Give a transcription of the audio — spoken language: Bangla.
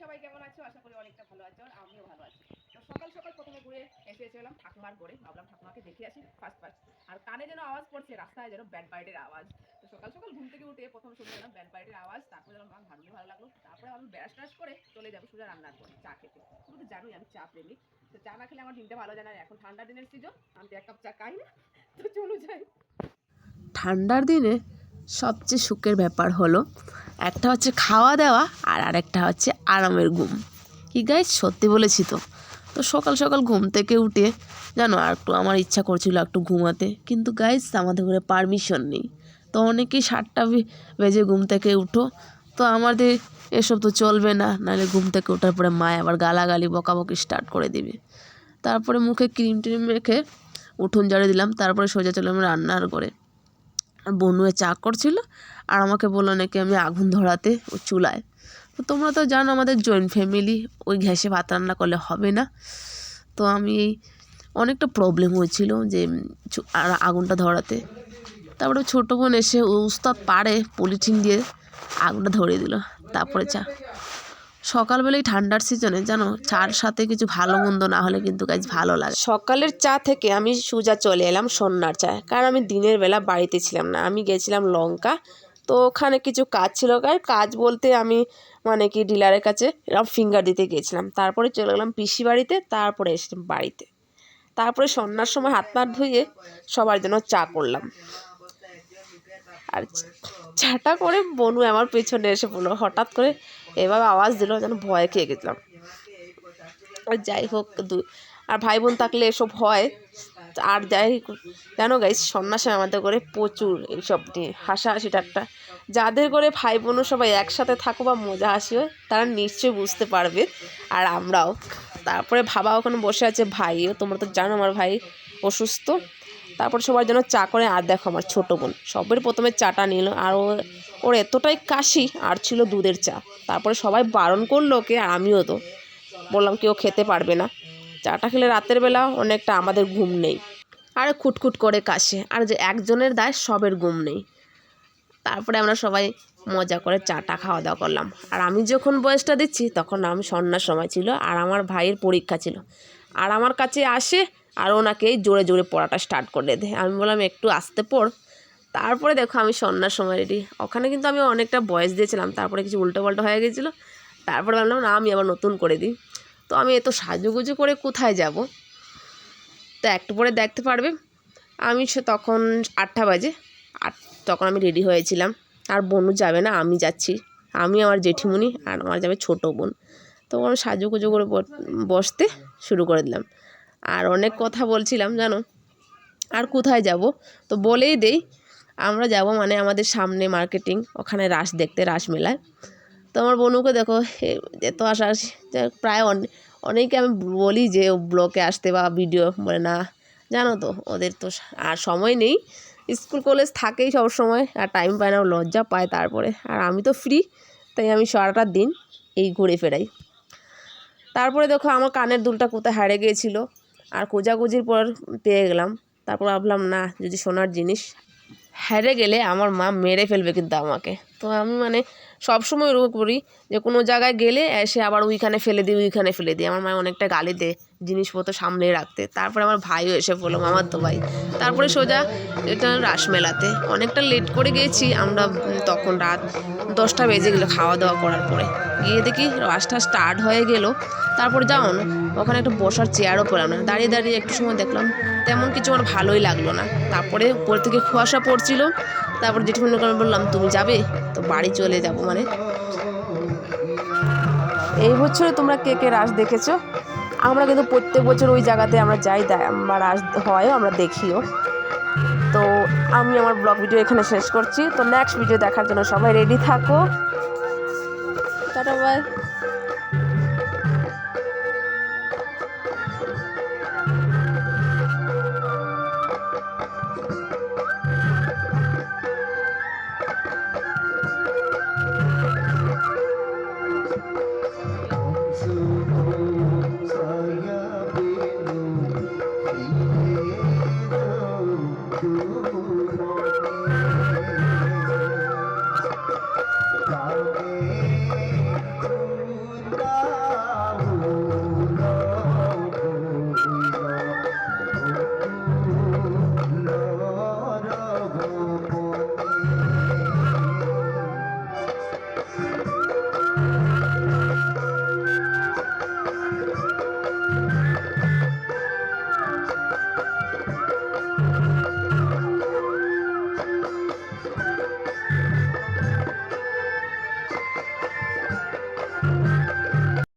সবাই কেমন আছো? আশা করি অনেকটা ভালো আছো আমিও ভালো আছি। তো সকাল সকাল প্রথমে ঘুরে এসে এসেছিলাম ঠাকুমার ঘরে। ভাবলাম ঠাকুমাকে দেখে আসি ফার্স্ট ফার্স্ট আর কানে যেন আওয়াজ পড়ছে, রাস্তায় যেন ব্যান্ড পার্টির আওয়াজ। তো সকাল সকাল ঘুম থেকে উঠে প্রথম শুনে গেলাম ব্যান্ড পার্টির আওয়াজ, তারপরে যেন আমার ভালো ভালো লাগল। তারপরে আমি ব্যাস ট্যাস করে চলে যাব সোজা রান্নার করে চা খেতে। তুমি তো জানোই আমি চা প্রেমিক তো চা না খেলে আমার দিনটা ভালো যায় না। এখন ঠান্ডা দিনের সিজন আমি এক কাপ চা খাই না। তো চলো যাই। ঠান্ডার দিনে সবচেয়ে সুখের ব্যাপার হলো, একটা হচ্ছে খাওয়া দাওয়া আর আরেকটা হচ্ছে আরামের ঘুম। কি গাইজ সত্যি বলেছি তো। তো সকাল সকাল ঘুম থেকে উঠে, জানো, আর একটু আমার ইচ্ছা করছিল একটু ঘুমাতে, কিন্তু গাইজ আমাদের ঘরে পারমিশন নেই। তো অনেকেই সাতটা বেজে ঘুম থেকে উঠো। তো আমাদের এসব তো চলবে না, নাহলে ঘুম থেকে ওঠার পরে মায় আবার গালাগালি, বকাবকি স্টার্ট করে দিবে। তারপরে মুখে ক্রিম ট্রিম মেখে উঠোন ঝাড়ে দিলাম, তারপরে সোজা চললাম রান্নার করে বনুয়ে চা করছিল আর আমাকে বলল নাকি আমি আগুন ধরাতে ও চুলায়। তো তোমরা তো জানো আমাদের জয়েন্ট ফ্যামিলি ওই গ্যাসে ভাত রান্না করলে হবে না। তো আমি এই অনেকটা প্রবলেম হয়েছিল যে আগুনটা ধরাতে। তারপরে ছোটো বোন এসে উস্তাদ পারে পলিথিন দিয়ে আগুনটা ধরিয়ে দিল। তারপরে চা। সকালবেলায় ঠান্ডার সিজনে, জানো, চার সাথে কিছু ভালো মন্দ না হলে কিন্তু গাছ ভালো লাগে। সকালের চা থেকে আমি সোজা চলে এলাম সন্ধ্যার চায়, কারণ আমি দিনের বেলা বাড়িতে ছিলাম না, আমি গেছিলাম লঙ্কা। তো ওখানে কিছু কাজ ছিল, আর কাজ বলতে আমি মানে কি, ডিলারের কাছে এরকম ফিঙ্গার দিতে গিয়েছিলাম। তারপরে চলে গেলাম পিসি বাড়িতে, তারপরে এসেছিলাম বাড়িতে। তারপরে সন্ধ্যার সময় হাত পা ধুয়ে সবার জন্য চা করলাম। আর চাটা করে বনু আমার পেছনে এসে বলল হঠাৎ করে এভাবে আওয়াজ দিল যেন ভয় খেয়ে গেছিলাম। আর যাই হোক দু আর ভাই বোন থাকলে এসব হয়। আর যাই হোক, জানো গাইস সন্ন্যাসে আমাদের করে প্রচুর এইসব নিয়ে হাসাহাসি ঠাট্টা। যাদের করে ভাই বোনও সবাই একসাথে থাকো বা মজা হাসি হয় তারা নিশ্চয়ই বুঝতে পারবে আর আমরাও। তারপরে ভাবা ওখানে বসে আছে ভাইও তোমরা তো জানো আমার ভাই অসুস্থ। তারপর সবার জন্য চা করে আর দেখো আমার ছোটো বোন। সবের প্রথমে চাটা নিল আর ও ওর এতটাই কাশি আর ছিল দুধের চা। তারপরে সবাই বারণ করল ওকে আর আমিও তো। বললাম কেউ খেতে পারবে না। চাটা খেলে রাতের বেলা অনেকটা আমাদের ঘুম নেই। আর খুটখুট করে কাশে। আর যে একজনের দায় সবের ঘুম নেই। তারপরে আমরা সবাই মজা করে চাটা খাওয়া দাওয়া করলাম। আর আমি যখন বয়সটা দিচ্ছি তখন আমি সন্ধ্যার সময় ছিল আর আমার ভাইয়ের পরীক্ষা ছিল। আর আমার কাছে আসে আর ওনাকে জোরে জোরে পড়াটা স্টার্ট করে দেয় আমি বললাম, একটু আসতে পড়। তারপরে দেখো আমি সন্ধ্যার সময় রেডি ওখানে কিন্তু আমি অনেকটা বয়স দিয়েছিলাম, তারপরে কিছু উল্টো পাল্টো হয়ে গেছিল। তারপরে ভাবলাম, না, আমি আবার নতুন করে দিই। তো আমি এত সাজুগুজু করে কোথায় যাব? তো একটু পরে দেখতে পারবে। আমি সে তখন আটটা বাজে। আট তখন আমি রেডি হয়েছিলাম। আর বোনও যাবে না, আমি যাচ্ছি। আমি আমার জেঠিমুনি আর আমার যাবে ছোটো বোন। তো আমি সাজুগুজু করে বসতে শুরু করে দিলাম। আর অনেক কথা বলছিলাম, জানো? আর কোথায় যাব? তো বলেই দেই আমরা যাব মানে আমাদের সামনে মার্কেটিং ওখানে রাস দেখতে, রাস মেলায়। তো আমার বোনুকে দেখো এত আশা প্রায় অনে- অনেকে আমি বলি যে ব্লকে আসতে বা ভিডিও বলে না, জানো তো, ওদের তো আর সময় নেই। স্কুল, কলেজ থাকেই সব সময়, আর টাইম পায় না লজ্জা পায় তারপরে। আর আমি তো ফ্রি তাই আমি সারাটা দিন এই ঘুরে ফেরাই। তারপরে দেখো, আমার কানের দুলটা কোথায় হারে গিয়েছিল, আর খোঁজাখুঁজির পর পেয়ে গেলাম। তারপর ভাবলাম, না, যদি সোনার জিনিস হেরে গেলে আমার মা মেরে ফেলবে কিন্তু আমাকে। তো আমি মানে সবসময় ওরকম করি যে কোনো জায়গায় গেলে এসে আবার ওইখানে ফেলে দিই, ওইখানে ফেলে দিই। আমার মা অনেকটা গালি দেয় জিনিসপত্র সামলে রাখতে। তারপরে আমার ভাইও এসে বলল, মামার তো ভাই। তারপরে সোজা এটা রাসমেলাতে। অনেকটা লেট করে গিয়েছি আমরা তখন রাত দশটা বেজে গেলো খাওয়া দাওয়া করার পরে। গিয়ে দেখি রাসটা স্টার্ট হয়ে গেল। তারপর যাও না ওখানে একটা বসার চেয়ারও পেলাম না। দাঁড়িয়ে দাঁড়িয়ে একটু সময় দেখলাম, তেমন কিছু আমার ভালোই লাগল না। তারপরে উপর থেকে কুয়াশা পড়ছিল। তারপর জেঠিমণিকে আমি বললাম, তুমি যাবে? তো বাড়ি চলে যাব মানে। এই বছরে তোমরা কে কে রাস দেখেছ? আমরা কিন্তু প্রত্যেক বছর ওই জায়গাতে আমরা যাই রাস হয় আমরা দেখিও। তো আমি আমার ব্লগ ভিডিও এখানে শেষ করছি। তো নেক্সট ভিডিও দেখার জন্য সবাই রেডি থাকো। Tata bye